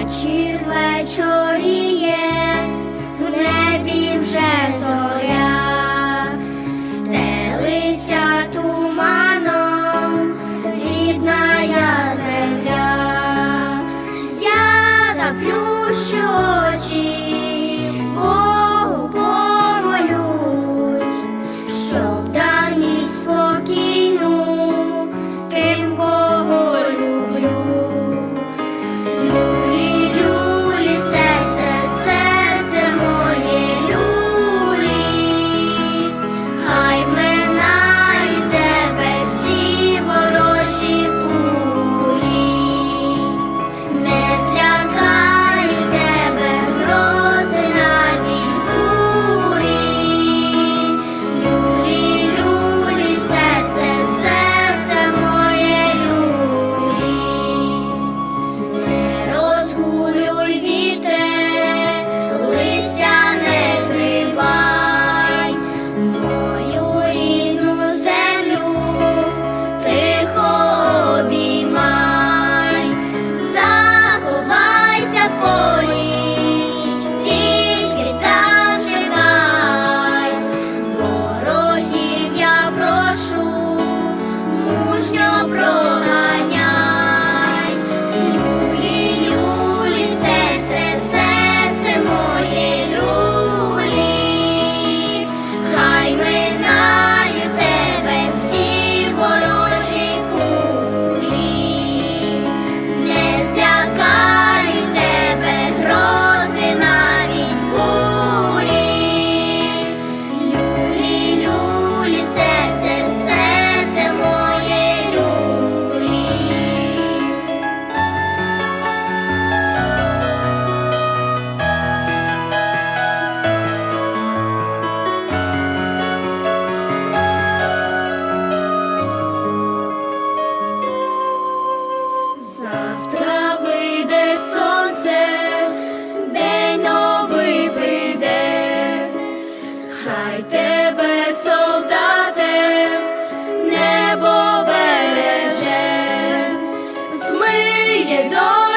Вечір вечоріє, в небі вже зоря, стелиться туманом рідная земля. Я заплющу get done.